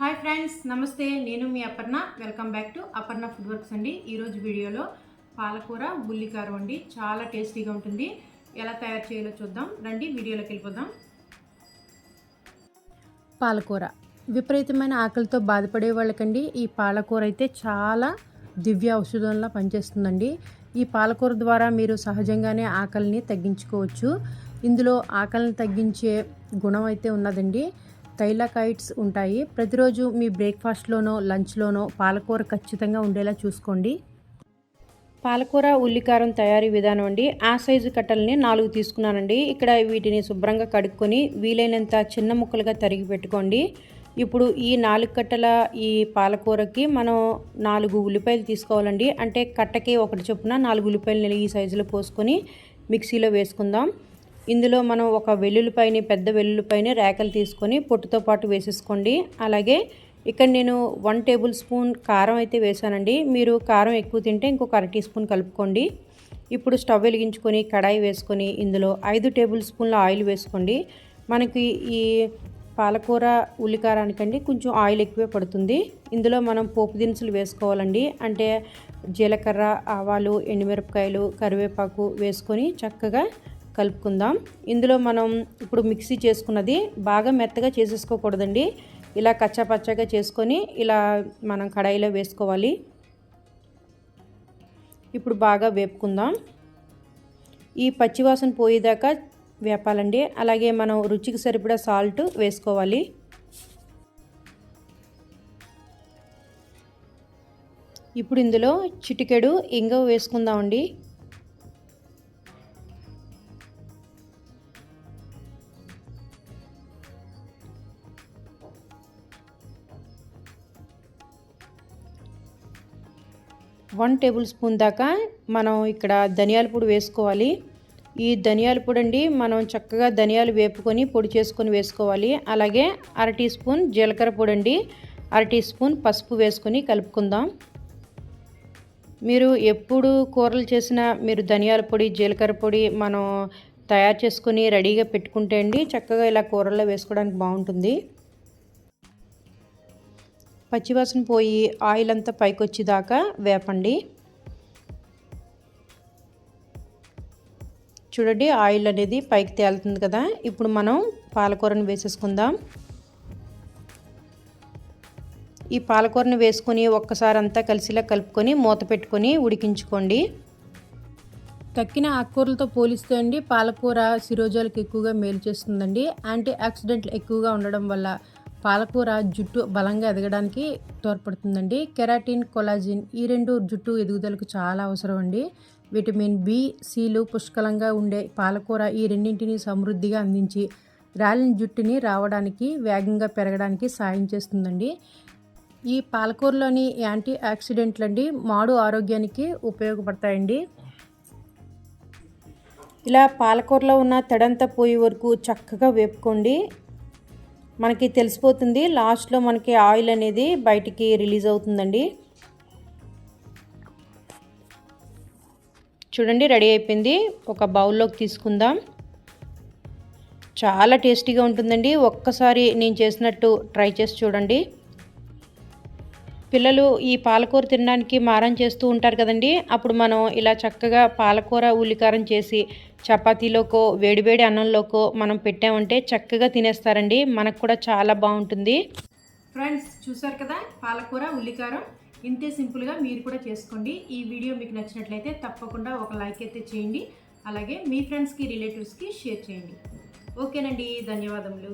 Hi friends నమస్తే. నేను మీ Aparna. Welcome back to Aparna food works అండి ఈరోజు వీడియోలో పాలకూర ఉల్లికారం అండి. చాలా టేస్టీగా ఉంటుంది. ఎలా తయారు చేయాలో చూద్దాం. రండి వీడియోలోకి వెళ్ళిపోదాం. పాలకూర. విపరీతమైన ఆకలితో బాధపడే వాళ్ళకండి ఈ పాలకూర అయితే చాలా దివ్య ఔషధంలా పనిచేస్తుందండి. ఈ పాలకూర ద్వారా మీరు సహజంగానే ఆకలిని తగ్గించుకోవచ్చు. ఇందులో ఆకలిని తగ్గించే గుణం అయితే ఉన్నదండి. థైలాకాయిడ్స్ ఉంటాయి. ప్రతిరోజు మీ బ్రేక్ఫాస్ట్లోనో లంచ్లోనో పాలకూర ఖచ్చితంగా ఉండేలా చూసుకోండి. పాలకూర ఉల్లికారం తయారీ విధానం అండి. ఆ సైజు కట్టల్ని నాలుగు తీసుకున్నానండి. ఇక్కడ వీటిని శుభ్రంగా కడుక్కొని వీలైనంత చిన్న ముక్కలుగా తరిగి పెట్టుకోండి. ఇప్పుడు ఈ నాలుగు కట్టల ఈ పాలకూరకి మనం నాలుగు ఉల్లిపాయలు తీసుకోవాలండి. అంటే కట్టకి ఒకటి చొప్పున నాలుగు ఉల్లిపాయలు ఈ సైజులో పోసుకొని మిక్సీలో వేసుకుందాం. ఇందులో మనం ఒక వెల్లుల్లిపాయని పెద్ద వెల్లుల్లిపాయని రేకలు తీసుకొని పొట్టుతో పాటు వేసేసుకోండి. అలాగే ఇక్కడ నేను వన్ టేబుల్ స్పూన్ కారం అయితే వేసానండి మీరు కారం ఎక్కువ తింటే ఇంకొక అర టీ స్పూన్ కలుపుకోండి. ఇప్పుడు స్టవ్ వెలిగించుకొని కడాయి వేసుకొని ఇందులో ఐదు టేబుల్ స్పూన్ల ఆయిల్ వేసుకోండి. మనకి ఈ పాలకూర ఉల్లికారానికండి కొంచెం ఆయిల్ ఎక్కువే పడుతుంది. ఇందులో మనం పోపు దినుసులు వేసుకోవాలండి. అంటే జీలకర్ర ఆవాలు ఎండుమిరపకాయలు కరివేపాకు వేసుకొని చక్కగా కలుపుకుందాం. ఇందులో మనం ఇప్పుడు మిక్సీ చేసుకున్నది బాగా మెత్తగా చేసేసుకోకూడదండి. ఇలా కచ్చాపచ్చాగా చేసుకొని ఇలా మనం కడాయిలో వేసుకోవాలి. ఇప్పుడు బాగా వేపుకుందాం. ఈ పచ్చివాసన పోయేదాకా వేపాలండి. అలాగే మనం రుచికి సరిపడా సాల్ట్ వేసుకోవాలి. ఇప్పుడు ఇందులో చిటికెడు ఇంగ వేసుకుందామండి. వన్ టేబుల్ స్పూన్ దాకా మనం ఇక్కడ ధనియాల పొడి వేసుకోవాలి. ఈ ధనియాల పొడి అండి మనం చక్కగా ధనియాలు వేపుకొని పొడి చేసుకొని వేసుకోవాలి. అలాగే అర టీ స్పూన్ జీలకర్ర పొడి అండి అర టీ స్పూన్ పసుపు వేసుకొని కలుపుకుందాం. మీరు ఎప్పుడు కూరలు చేసినా మీరు ధనియాల పొడి జీలకర్ర పొడి మనం తయారు చేసుకొని రెడీగా పెట్టుకుంటే అండి చక్కగా ఇలా కూరల్లో వేసుకోవడానికి బాగుంటుంది. పచ్చివాసన పోయి ఆయిల్ అంతా పైకొచ్చేదాకా వేపండి. చూడండి ఆయిల్ అనేది పైకి తేలుతుంది కదా. ఇప్పుడు మనం పాలకూరను వేసేసుకుందాం. ఈ పాలకూరను వేసుకొని ఒక్కసారి అంతా కలిసిలా కలుపుకొని మూత పెట్టుకొని ఉడికించుకోండి. తక్కిన ఆకుకూరలతో పోలిస్తే అండి పాలకూర శిరోజాలకు ఎక్కువగా మేలు చేస్తుందండి. యాంటీ ఆక్సిడెంట్లు ఎక్కువగా ఉండడం వల్ల పాలకూర జుట్టు బలంగా ఎదగడానికి తోడ్పడుతుందండి. కెరాటిన్ కొలాజిన్ ఈ రెండు జుట్టు ఎదుగుదలకు చాలా అవసరం అండి. విటమిన్ బి సిలు పుష్కలంగా ఉండే పాలకూర ఈ రెండింటిని సమృద్ధిగా అందించి రాలిన జుట్టుని రావడానికి వేగంగా పెరగడానికి సాయం చేస్తుందండి. ఈ పాలకూరలోని యాంటీ ఆక్సిడెంట్లు అండి మాడు ఆరోగ్యానికి ఉపయోగపడతాయండి. ఇలా పాలకూరలో ఉన్న తడంతా పోయే వరకు చక్కగా వేపుకోండి. మనకి తెలిసిపోతుంది. లాస్ట్లో మనకి ఆయిల్ అనేది బయటికి రిలీజ్ అవుతుందండి. చూడండి రెడీ అయిపోయింది. ఒక బౌల్లోకి తీసుకుందాం. చాలా టేస్టీగా ఉంటుందండి. ఒక్కసారి నేను చేసినట్టు ట్రై చేసి చూడండి. పిల్లలు ఈ పాలకూర తినడానికి మారం చేస్తూ ఉంటారు కదండి. అప్పుడు మనం ఇలా చక్కగా పాలకూర ఉల్లికారం చేసి చపాతీలోకో వేడివేడి అన్నంలోకో మనం పెట్టామంటే చక్కగా తినేస్తారండి. మనకు కూడా చాలా బాగుంటుంది. ఫ్రెండ్స్ చూసారు కదా? పాలకూర ఉల్లికారం ఇంతే సింపుల్గా మీరు కూడా చేసుకోండి. ఈ వీడియో మీకు నచ్చినట్లయితే తప్పకుండా ఒక లైక్ అయితే చేయండి. అలాగే మీ ఫ్రెండ్స్కి రిలేటివ్స్కి షేర్ చేయండి. ఓకేనండి. ధన్యవాదములు.